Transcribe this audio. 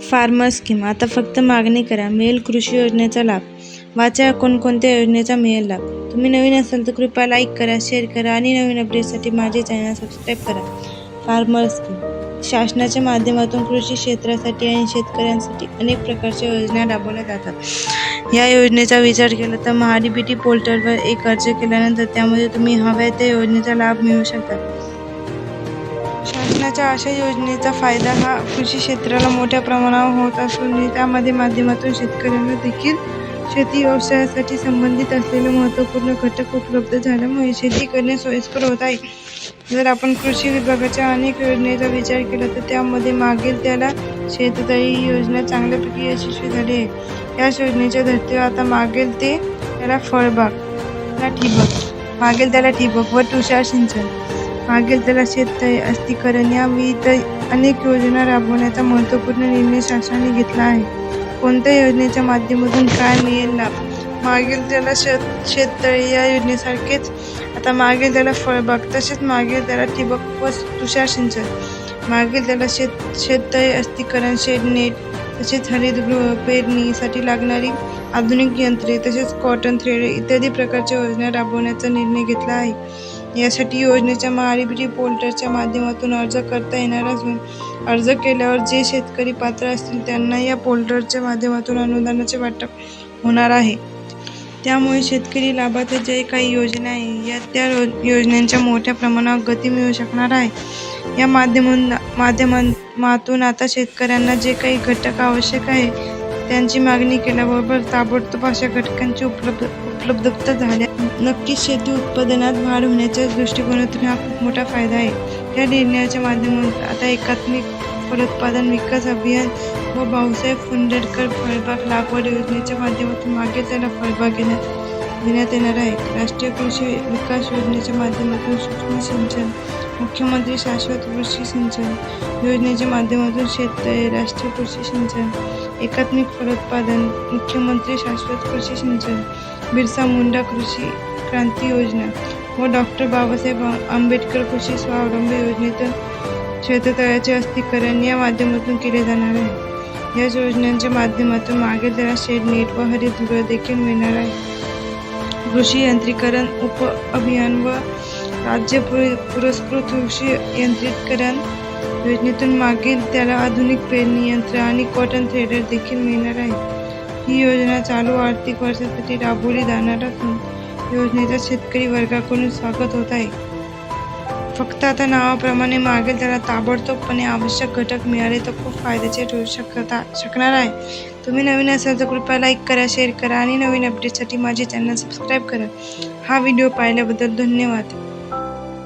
Farmer scheme आता फक्त मागणी करा मिळेल कृषी योजनेचा लाभ. वाचा कोणकोणत्या योजनेचा मिळेल लाभ. तुम्ही नवीन असाल तर कृपया लाईक करा शेअर करा आणि नवीन अपडेटसाठी माझे चॅनल सबस्क्राईब करा. फार्मर स्कीम शासनाच्या माध्यमातून कृषी क्षेत्रासाठी आणि शेतकऱ्यांसाठी अनेक प्रकारच्या योजना राबवल्या जातात. या योजनेचा विचार केला तर महाडीबीटी पोर्टलवर एक अर्ज केल्यानंतर त्यामध्ये तुम्ही हव्या त्या योजनेचा लाभ मिळू शकता. शासनाच्या अशा योजनेचा फायदा हा कृषी क्षेत्राला मोठ्या प्रमाणावर होत असून त्यामध्ये माध्यमातून शेतकऱ्यांना देखील शेती व्यवसायासाठी संबंधित असलेले महत्त्वपूर्ण घटक उपलब्ध झाल्यामुळे शेती करणे सोयीस्कर होत आहे. जर आपण कृषी विभागाच्या अनेक योजनेचा विचार केला तर त्यामध्ये मागील त्याला शेततळी ही योजना चांगल्यापैकी यशस्वी झाली आहे. याच योजनेच्या धर्तीवर आता मागेल ते त्याला फळबाग त्याला ठिबक मागेल त्याला ठिबक व तुषार सिंचन. मागील त्याला शेततळे अस्थिकरण या विविध अनेक योजना राबवण्याचा महत्त्वपूर्ण निर्णय शासनाने घेतला आहे. कोणत्या योजनेच्या माध्यमातून काय मिळेल लाभ? मागील त्याला शेत शेततळे या योजनेसारखेच. आता मागील त्याला फळबाग तसेच मागील त्याला ठिबक व तुषार सिंचन. मागील त्याला शेत शेततळे अस्थिकरण शेड नेट तसेच हरितगृह पेरणीसाठी लागणारी आधुनिक यंत्रे तसेच कॉटन थ्रेड इत्यादी प्रकारच्या योजना राबवण्याचा निर्णय घेतला आहे. यासाठी योजनेच्या महाडीबीटी पोर्टलच्या माध्यमातून अर्ज करता येणार असून अर्ज केल्यावर जे शेतकरी पात्र असतील त्यांना या पोर्टलच्या माध्यमातून अनुदानाचे वाटप होणार आहे. त्यामुळे शेतकरी लाभार्थी जे काही योजना आहे या त्या योजनांच्या मोठ्या प्रमाणावर गती मिळू शकणार आहे. या माध्यमातून माध्यमातून आता शेतकऱ्यांना जे काही घटक आवश्यक आहे त्यांची मागणी केल्याबरोबर ताबडतोब अशा घटकांची उपलब्ध उपलब्धता झाल्या. नक्कीच शेती उत्पादनात वाढ होण्याच्या दृष्टिकोनातून हा खूप मोठा फायदा आहे. या निर्णयाच्या माध्यमातून आता एकात्मिक फलोत्पादन विकास अभियान व भाऊसाहेब फुंडेडकर फळबाग लागवड योजनेच्या माध्यमातून मागे त्याला फळबाग घेण्यात देण्यात येणार आहे. राष्ट्रीय कृषी विकास योजनेच्या माध्यमातून सूक्ष्म सिंचन मुख्यमंत्री शाश्वत कृषी सिंचन योजनेच्या माध्यमातून शेततळे राष्ट्रीय कृषी सिंचन एकात्मिक फलोत्पादन मुख्यमंत्री शाश्वत कृषी सिंचन बिरसा मुंडा कृषी क्रांती योजना व डॉक्टर बाबासाहेब आंबेडकर कृषी स्वावलंबी योजनेतून शेततळ्याचे अस्थिकरण या माध्यमातून केले जाणार आहे. या योजनांच्या माध्यमातून मागे त्याला शेड नेट व हरितगृह देखील मिळणार आहे. कृषी यंत्रीकरण उप अभियान व राज्य पुर- पुरस्कृत कृषी यंत्रीकरण योजनेतून मागील त्याला आधुनिक पेरणी यंत्र आणि कॉटन थ्रेडर देखील मिळणार आहे. ही योजना चालू आर्थिक वर्षासाठी राबवली जाणार असून योजनेचा शेतकरी वर्गाकडून स्वागत होत आहे. फक्त आता नावाप्रमाणे मागेल त्याला ताबडतोबपणे आवश्यक घटक मिळाले तर खूप फायद्याचे ठरू शकता शकणार आहे. तुम्ही नवीन असाल तर कृपया लाईक करा शेअर करा आणि नवीन अपडेटसाठी माझे चॅनल सबस्क्राईब करा. हा व्हिडिओ पाहिल्याबद्दल धन्यवाद.